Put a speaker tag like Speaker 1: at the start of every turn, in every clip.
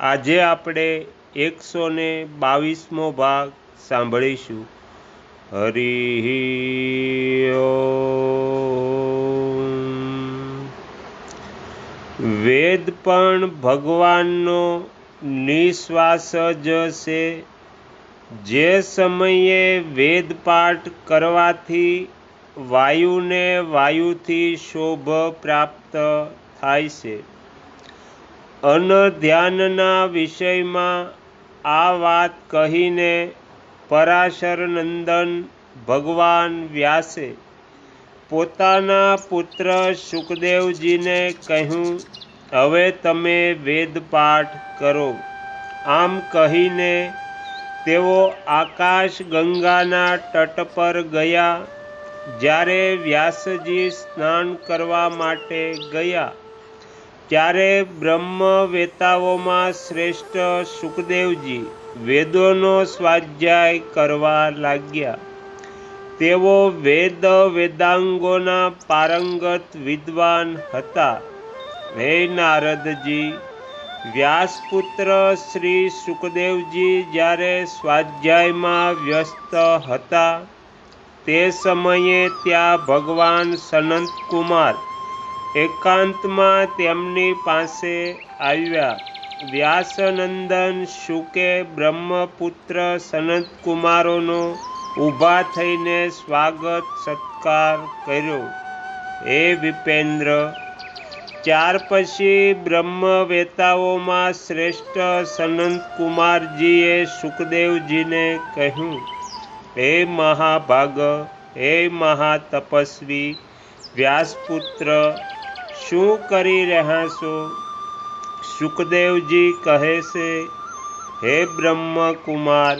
Speaker 1: આજે આપણે એકસો ને બાવીસમો ભાગ સાંભળીશું. હરિ વેદ પણ ભગવાનનો નિશ્વાસ જ છે. જે સમયે વેદપાઠ કરવાથી વાયુને વાયુથી શોભ પ્રાપ્ત થાય છે. અનધ્યાનના વિષયમાં આ વાત કહીને પરાશર નંદન ભગવાન વ્યાસે, પોતાના પુત્ર સુખદેવજીને કહ્યું, હવે તમે વેદપાઠ કરો. આમ કહીને તેઓ આકાશ ગંગાના તટ પર ગયા, જ્યારે વ્યાસજી સ્નાન કરવા માટે ગયા. ત્યારે બ્રહ્મવેતાઓમાં શ્રેષ્ઠ સુખદેવજી વેદોનો સ્વાધ્યાય કરવા લાગ્યા. તેઓ વેદ વેદાંગોના પારંગત વિદ્વાન હતા. હે નારદજી, વ્યાસપુત્ર શ્રી સુખદેવજી જ્યારે સ્વાધ્યાયમાં વ્યસ્ત હતા, તે સમયે ત્યાં ભગવાન સનંત કુમાર એકાંતમાં તેમની પાસે આવ્યા. વ્યાસનંદન શુકે બ્રહ્મપુત્ર સનત કુમારોનો ઊભા થઈને સ્વાગત સત્કાર કર્યો. હે વિપેન્દ્ર, ત્યાર પછી બ્રહ્મવેતાઓમાં શ્રેષ્ઠ સનંત કુમારજીએ સુખદેવજીને કહ્યું, હે મહાભાગ, હે મહાતપસ્વી, વ્યાસપુત્ર શું કરી રહ્યા છો? સુખદેવજી કહે છે, હે બ્રહ્મકુમાર,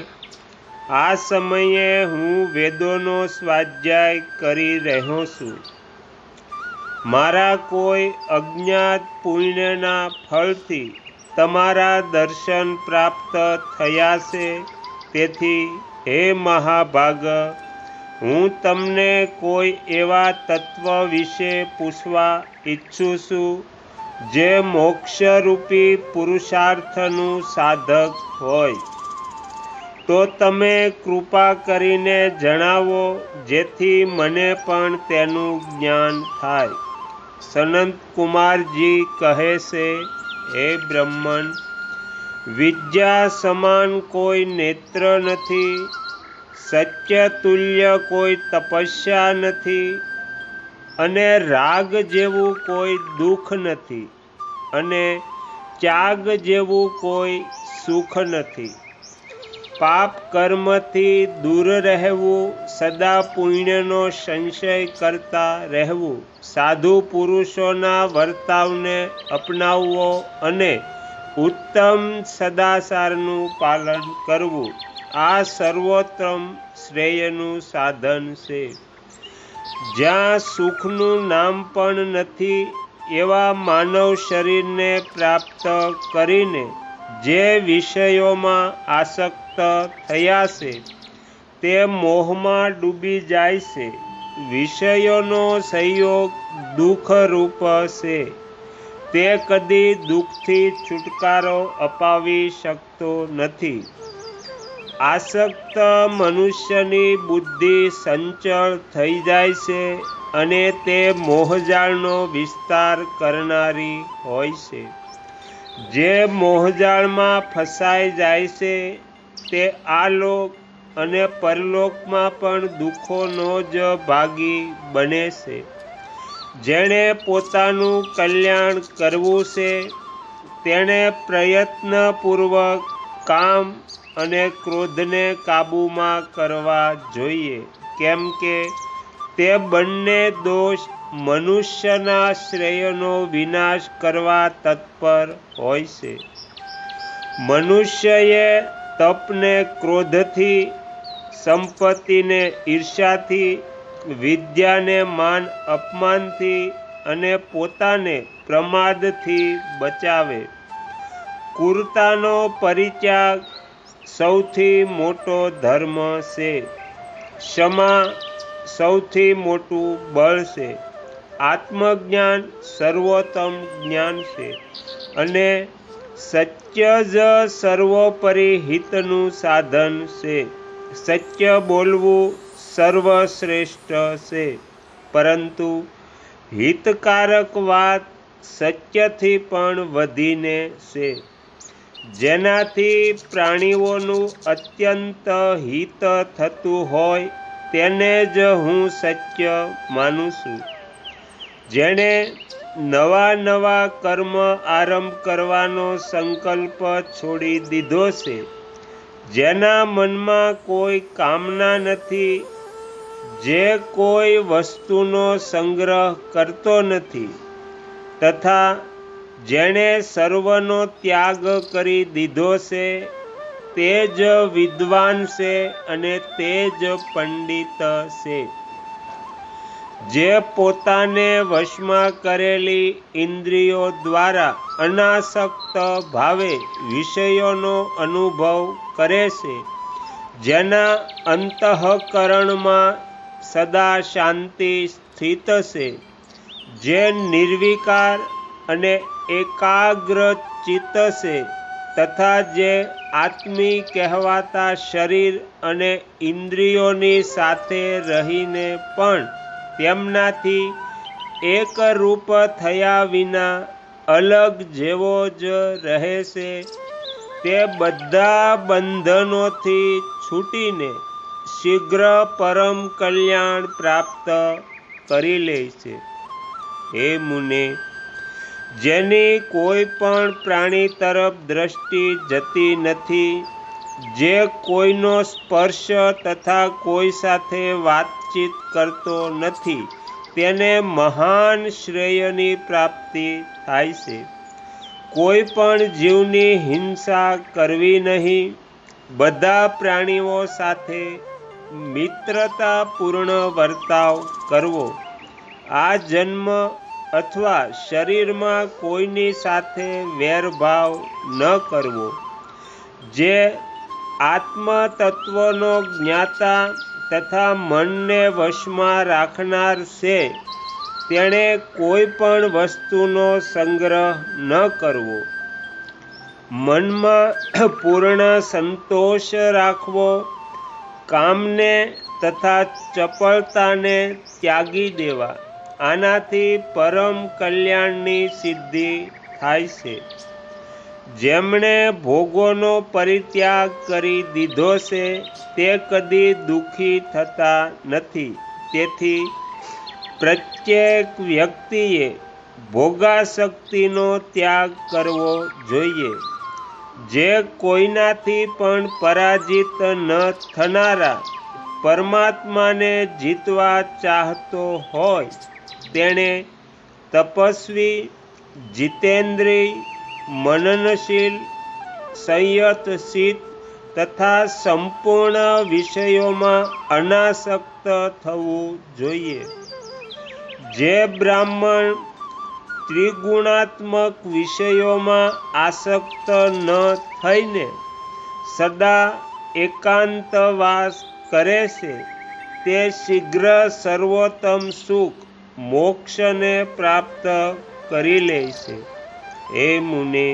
Speaker 1: આ સમયે હું વેદોનો સ્વાધ્યાય કરી રહ્યો છું. મારા કોઈ અજ્ઞાત પુણ્યના ફળથી તમારા દર્શન પ્રાપ્ત થયા છે. તેથી હે મહાભાગ હું તમને કોઈ એવા તત્વ વિશે પૂછવા ઈચ્છું છું, જે મોક્ષરૂપી પુરુષાર્થનું સાધક હોય. તો તમે કૃપા કરીને જણાવો, જેથી મને પણ તેનું જ્ઞાન થાય. સનંત કુમારજી કહે છે, હે બ્રહ્મન, વિદ્યા સમાન કોઈ નેત્ર નથી સત્ય તુલ્ય કોઈ તપસ્યા નથી અને રાગ જેવું કોઈ દુઃખ નથી અને ત્યાગ જેવું કોઈ સુખ નથી. પાપ કર્મથી દૂર રહેવું, સદા પુણ્યનો સંશય કરતા રહેવું, સાધુ પુરુષોના વર્તાવને અપનાવવો અને ઉત્તમ સદાચારનું પાલન કરવું. આ સર્વોત્તમ શ્રેયનું સાધન છે. જ્યાં સુખનું નામ પણ નથી, એવા માનવ શરીરને પ્રાપ્ત કરીને જે વિષયોમાં આસક્ત થયા છે, તે મોહમાં ડૂબી જાય છે. વિષયોનો સંયોગ દુઃખરૂપ છે. તે કદી દુઃખથી છુટકારો અપાવી શકતો નથી. આસક્ત મનુષ્યની બુદ્ધિ સંચળ થઈ જાય છે અને તે મોહજાળનો વિસ્તાર કરનારી હોય છે. જે મોહજાળમાં ફસાઈ જાય છે, તે આ લોક અને પરલોકમાં પણ દુઃખોનો જ ભાગી બને છે. જેણે પોતાનું કલ્યાણ કરવું છે, તેણે પ્રયત્નપૂર્વક કામ અને ક્રોધને કાબૂમાં કરવા જોઈએ. કેમ કે તે બંને દોષ મનુષ્યના શ્રેયનો વિનાશ કરવા તત્પર હોય છે. મનુષ્યએ તપને ક્રોધથી, સંપત્તિને ઈર્ષાથી વિદ્યાને માન અપમાનથી અને પોતાને પ્રમાદથી બચાવે. કુર્તાનો પરિત્યાગ સૌથી મોટો ધર્મ છે. ક્ષમા સૌથી મોટું બળ છે. આત્મજ્ઞાન સર્વોત્તમ જ્ઞાન છે અને સત્ય જ સર્વોપરી હિતનું સાધન છે. સત્ય બોલવું સર્વશ્રેષ્ઠ છે. પરંતુ હિતકારક વાત સત્યથી પણ વધીને છે. જેનાથી પ્રાણીઓનું અત્યંત હિત થતું હોય તેને જ હું સત્ય માનું છું. જેણે નવા નવા કર્મ આરંભ કરવાનો સંકલ્પ છોડી દીધો છે. જેના મનમાં કોઈ કામના નથી, જે કોઈ વસ્તુનો સંગ્રહ કરતો નથી, તથા જેણે સર્વનો ત્યાગ કરી દીધો છે, તે જ વિદ્વાન છે અને તે જ પંડિત છે. જે પોતાને વશમાં કરેલી ઇન્દ્રિયો દ્વારા અનાસક્ત ભાવે વિષયોનો અનુભવ કરે છે, જેના અંતઃકરણમાં સદા શાંતિ સ્થિત છે, જે નિર્વિકાર અને એકાગ્ર ચિત્ત છે તથા જે આત્મી કહેવાતા શરીર અને ઇન્દ્રિયોની સાથે રહીને પણ તેમનાથી એકરૂપ થયા વિના અલગ જેવો જ રહે છે તે બધા બંધનોથી છૂટીને શીઘ્ર પરમ કલ્યાણ પ્રાપ્ત કરી લે છે. હે મુને જેની કોઈ પણ પ્રાણી તરફ દ્રષ્ટિ જતી નથી, જે કોઈનો સ્પર્શ તથા કોઈ સાથે વાતચીત કરતો નથી, તેને મહાન શ્રેયની પ્રાપ્તિ થાય છે. કોઈ પણ જીવની હિંસા કરવી નહીં, બધા પ્રાણીઓ સાથે મિત્રતાપૂર્ણ વર્તાવ કરવો. આ જન્મ અથવા શરીરમાં કોઈની સાથે વેરભાવ ન કરવો, જે આત્મતત્વનો જ્ઞાતા તથા મનને વશમાં રાખનાર છે, તેણે કોઈ પણ વસ્તુનો સંગ્રહ ન કરવો. મનમાં પૂર્ણ સંતોષ રાખવો, કામને તથા ચપળતાને ત્યાગી દેવા. આનાથી પરમ કલ્યાણની સિદ્ધિ થાય છે. જેમણે ભોગોનો પરિત્યાગ કરી દીધો છે, તે કદી દુઃખી થતા નથી. તેથી પ્રત્યેક વ્યક્તિએ ભોગાશક્તિનો ત્યાગ કરવો જોઈએ. જે કોઈનાથી પણ પરાજિત ન થનારા પરમાત્માને જીતવા ચાહતો હોય, તેણે તપસ્વી જીતેન્દ્રિય મનનશીલ, સંયતશીત તથા સંપૂર્ણ વિષયોમાં અનાસક્ત થવું જોઈએ. જે બ્રાહ્મણ ત્રિગુણાત્મક વિષયોમાં આસક્ત ન થઈને સદા એકાંતવાસ કરે છે, તે શીઘ્ર સર્વોત્તમ સુખ મોક્ષને પ્રાપ્ત કરી લે છે. હે મુને,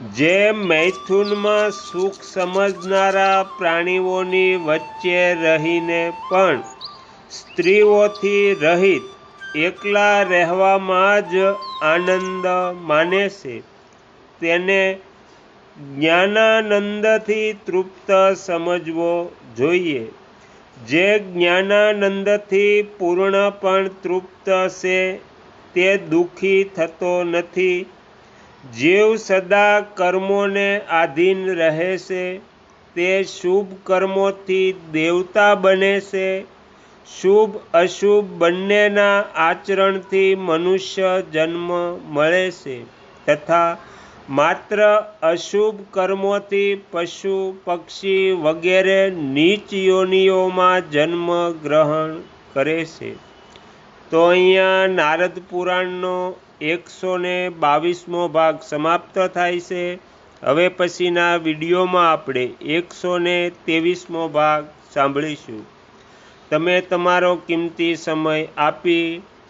Speaker 1: જે મૈથુનમાં સુખ સમજનારા પ્રાણીઓની વચ્ચે રહીને પણ સ્ત્રીઓથી રહિત એકલા રહેવામાં જ આનંદ માને છે, તેને જ્ઞાનાનંદથી તૃપ્ત સમજવો જોઈએ. જે જ્ઞાનાનંદથી પૂર્ણ પણ તૃપ્ત છે, તે દુઃખી થતો નથી. જીવ સદા કર્મોને આધીન રહે છે, તે શુભ કર્મોથી દેવતા બને છે. શુભ અશુભ બંનેના આચરણથી મનુષ્ય જન્મ મળે છે તથા માત્ર અશુભ કર્મોથી પશુ, પક્ષી વગેરે નીચ યોનિઓમાં જન્મ ગ્રહણ કરે છે. તો અહીંયા નારદ પુરાણનો એકસો ને બાવીસમો ભાગ સમાપ્ત થાય છે. હવે પછીના વિડીયોમાં આપણે એકસો ને ત્રેવીસમો ભાગ સાંભળીશું. તમે તમારો કિંમતી સમય આપી